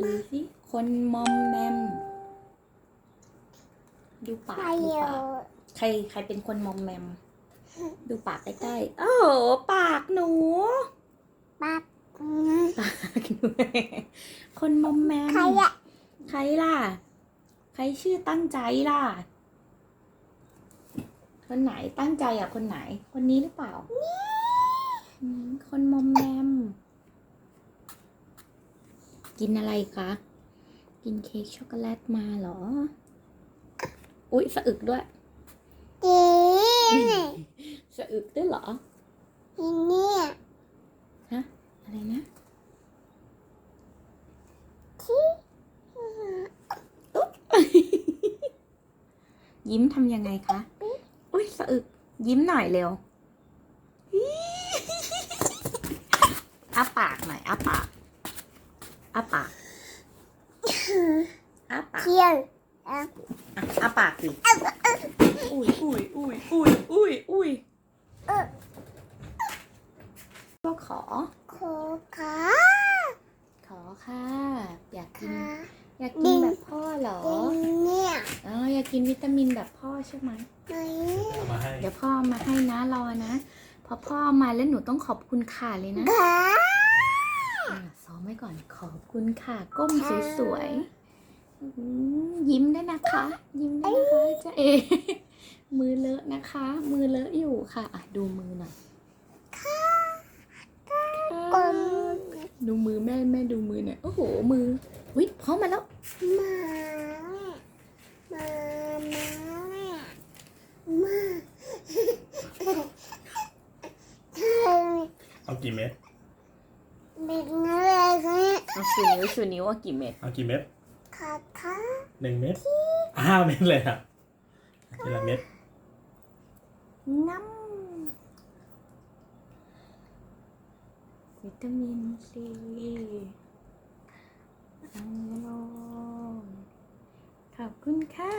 ดูสิคนมอมแมม ดูปากใครดูเยปากอะใครใครเป็นคนมอมแมม ดูปากใกล้ๆโอ้โหปากหนูปั๊บปากหนูคนมอมแมม ใครอะใครล่ะ ใครชื่อตั้งใจล่ะ คนไหนตั้งใจอะคนไหน คนนี้หรือเปล่าอืมคนมอมแมม กินอะไรคะ กินเค้กช็อกโกแลตมาเหรอ อุ๊ย สะอึกด้วยเจ๊สะอึกด้วยเหรอทีเนี่ยฮะ อะไรนะที่ยิ้มทำยังไงคะ อุ้ยสะอึก ยิ้มหน่อยเร็วอ้าปากหน่อยอ้าปาก อ้าปากอ้าปากเที่ยวอะอะอ้าปากสิอุ้ยอุ้ยอุ้ยอุ้ยอุ้ยอุ้ยเออก็ขอโคขาขอค่ะ อยากกินขาอยากกินแบบพ่อเหรอทีเนี่ยเอออยากกินวิตามินแบบพ่อใช่ไหมไหนเอามาให้เดี๋ยวพ่อเอามาให้นะรอนะพอพ่อเอามาแล้วหนูต้องขอบคุณค่ะเลยนะขาอะ ซ้อมไว้ก่อนขอบคุณค่ะ ก้มสวยๆอื้อหือยิ้มได้วยนะคะ ยิ้มได้วยนะคะเจ๊เอ มือเลอะนะคะ มือเลอะอยู่ค่ะอะดูมือหน่อยกลมดูมือแม่แม่ดูมือหน่อยโอ้โหมือวิพ่อมาแล้วมามามามาเธอเอากี่เม็ด เป็นอะไรกันเนี่ยเอาชูนิ้วชูนิ้วว่ากี่เม็ดเอากี่เม็ดขาขาหนึ่งเม็ดห้าเม็ดเลยอะทีละเม็ดน้ำวิตามินซีเอาลงขอบคุณค่ะ